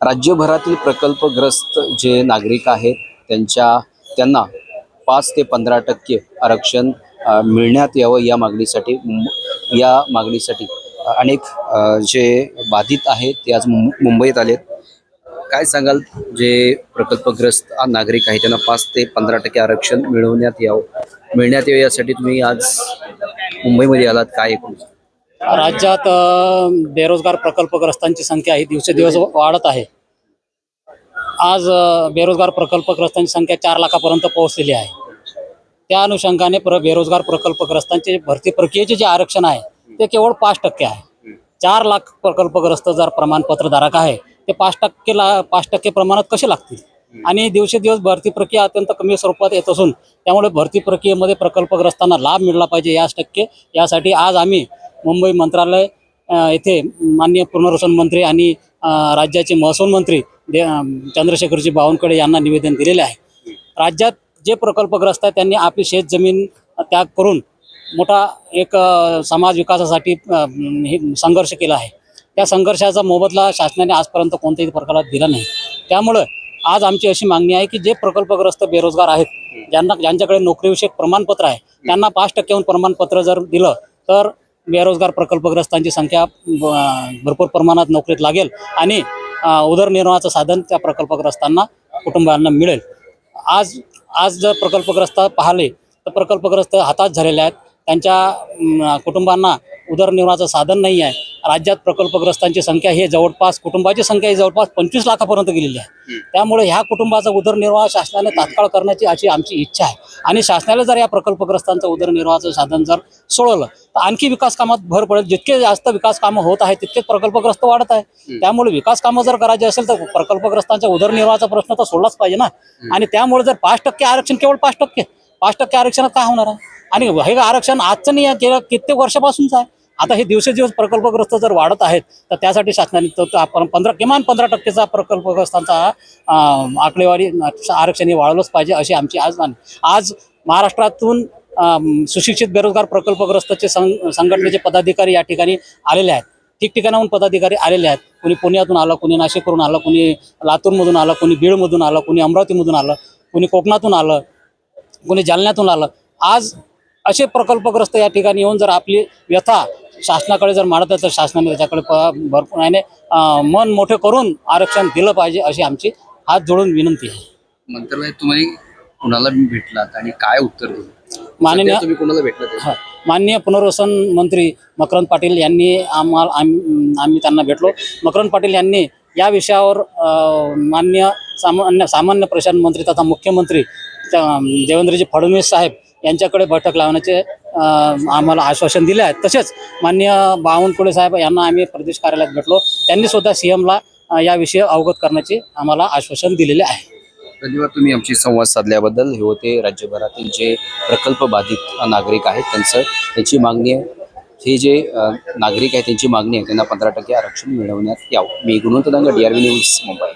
राज्यभरातील प्रकल्पग्रस्त जे नागरिक आहेत त्यांच्या त्यांना पाच ते पंधरा टक्के आरक्षण मिळण्यात यावं या मागणीसाठी मु- या मागणीसाठी अनेक जे बाधित आहेत ते आज मुं- मुंबईत आलेत. काय सांगाल जे प्रकल्पग्रस्त नागरिक आहेत त्यांना पाच ते पंधरा टक्के आरक्षण मिळवण्यात यावं मिळण्यात यावं यासाठी तुम्ही आज मुंबईमध्ये आलात काय एकूण राज्यात बेरोजगार प्रकल्पग्रस्तांची संख्या ही दिवसेदिवस वाढत आहे. आज बेरोजगार प्रकल्पग्रस्तांची संख्या चार लाखापर्यंत पोहोचलेली आहे. त्या अनुषंगाने प्र बेरोजगार प्रकल्पग्रस्तांचे भरती प्रक्रियेचे जे आरक्षण आहे ते केवळ पाच टक्के आहे. चार लाख प्रकल्पग्रस्त जर प्रमाणपत्रधारक आहे ते पाच टक्के ला पाच टक्के प्रमाणात कसे लागतील? आणि दिवसेदिवस भरती प्रक्रिया अत्यंत कमी स्वरूपात येत असून त्यामुळे भरती प्रक्रियेमध्ये प्रकल्पग्रस्तांना लाभ मिळला पाहिजे याच टक्के. यासाठी आज आम्ही मुंबई मंत्रालय येथे माननीय पुनर्वसन मंत्री आणि राज्याचे महसूल मंत्री दे चंद्रशेखरजी बावनकडे यांना निवेदन दिलेले आहे. राज्यात जे प्रकल्पग्रस्त आहेत त्यांनी आपली शेत जमीन त्याग करून मोठा एक समाज विकासासाठी हे संघर्ष केला आहे. त्या संघर्षाचा मोबदला शासनाने आजपर्यंत कोणत्याही प्रकारात दिला नाही. त्यामुळं आज आमची अशी मागणी आहे की जे प्रकल्पग्रस्त बेरोजगार आहेत ज्यांना ज्यांच्याकडे नोकरीविषयक प्रमाणपत्र आहे त्यांना पाच टक्क्याहून प्रमाणपत्र जर दिलं तर बेरोजगार प्रकल्पग्रस्तांची संख्या भरपूर प्रमाणात नोकरीत लागेल आणि उदरनिर्वाहाचं साधन त्या प्रकल्पग्रस्तांना कुटुंबांना मिळेल. आज आज जर प्रकल्पग्रस्त पाहिले तर प्रकल्पग्रस्त हातात झालेले आहेत. त्यांच्या कुटुंबांना उदरनिर्वाहाचं साधन नाही आहे. राज्यात प्रकल्पग्रस्तांची संख्या ही जवळपास कुटुंबाची संख्या ही जवळपास पंचवीस लाखापर्यंत गेलेली आहे. त्यामुळे ह्या कुटुंबाचा उदरनिर्वाह शासनाने तात्काळ करण्याची अशी आमची इच्छा आहे. आणि शासनाला जर या प्रकल्पग्रस्तांचं उदरनिर्वाहाचं साधन जर सोडवलं तर आणखी विकास कामात भर पडेल. जितके जास्त विकास कामं होत आहेत तितकेच प्रकल्पग्रस्त वाढत आहे. त्यामुळे विकास कामं जर करायचे असेल तर प्रकल्पग्रस्तांच्या उदरनिर्वाहाचा प्रश्न तर सोडलाच पाहिजे ना. आणि त्यामुळे जर पाच टक्के आरक्षण केवळ पाच टक्के पाच टक्के आरक्षणात काय होणार आहे? आणि हे आरक्षण आजचं नाही आहे गेल्या कित्येक वर्षापासूनच आहे. आता हे दिवसेदिवस प्रकल्पग्रस्त जर वाढत आहेत तर त्यासाठी शासनाने तो आपण पंधरा किमान पंधरा टक्केचा प्रकल्पग्रस्तांचा आकडेवारी आरक्षण हे वाढवलंच पाहिजे अशी आमची आज मागणी. आज महाराष्ट्रातून सुशिक्षित बेरोजगार प्रकल्पग्रस्तचे सं संघटनेचे पदाधिकारी या ठिकाणी आलेले आहेत. ठिकठिकाणाहून पदाधिकारी आलेले आहेत. कोणी पुण्यातून आलं कोणी नाशिकवरून आलं कोणी लातूरमधून आलं कोणी बीडमधून आलं कोणी अमरावतीमधून आलं कोणी कोकणातून आलं कोणी जालन्यातून आलं. आज असे प्रकल्पग्रस्त या ठिकाणी येऊन जर आपली व्यथा शासनाकडे जर मांडत आहे तर शासनाने त्याच्याकडे भरपूर मन मोठे करून आरक्षण दिलं पाहिजे अशी आमची हात जोडून विनंती आहे. मंत्रालयात तुम्ही कुणाला भेटलात आणि काय उत्तर दिलं? माननीय तुम्ही कुणाला भेटलात? हा. माननीय पुनर्वसन मंत्री मकरंद पाटील यांनी आम्हाला आम- आम्ही त्यांना भेटलो. मकरंद पाटील यांनी या विषयावर मान्य सामान्य सामान्य प्रशासन मंत्री तथा मुख्यमंत्री देवेंद्रजी फडणवीस साहेब यांच्याकडे बैठक लावण्याचे आम्हाला आश्वासन दिले आहे तसेच मान्य बावनकुळे साहेब यांना आम्ही प्रदेश कार्यालयात भेटलो. त्यांनी सुद्धा सी एमला याविषयी अवगत करण्याचे आम्हाला आश्वासन दिलेले आहे. धन्यवाद. तुम्ही आमची संवाद साधल्याबद्दल हे होते राज्यभरातील जे प्रकल्प बाधित नागरिक आहेत त्यांचं त्यांची मागणी आहे. हे जे नागरिक आहेत त्यांची मागणी आहे त्यांना पंधरा टक्के आरक्षण मिळवण्यात यावं. मी Gunwant D R news Mumbai.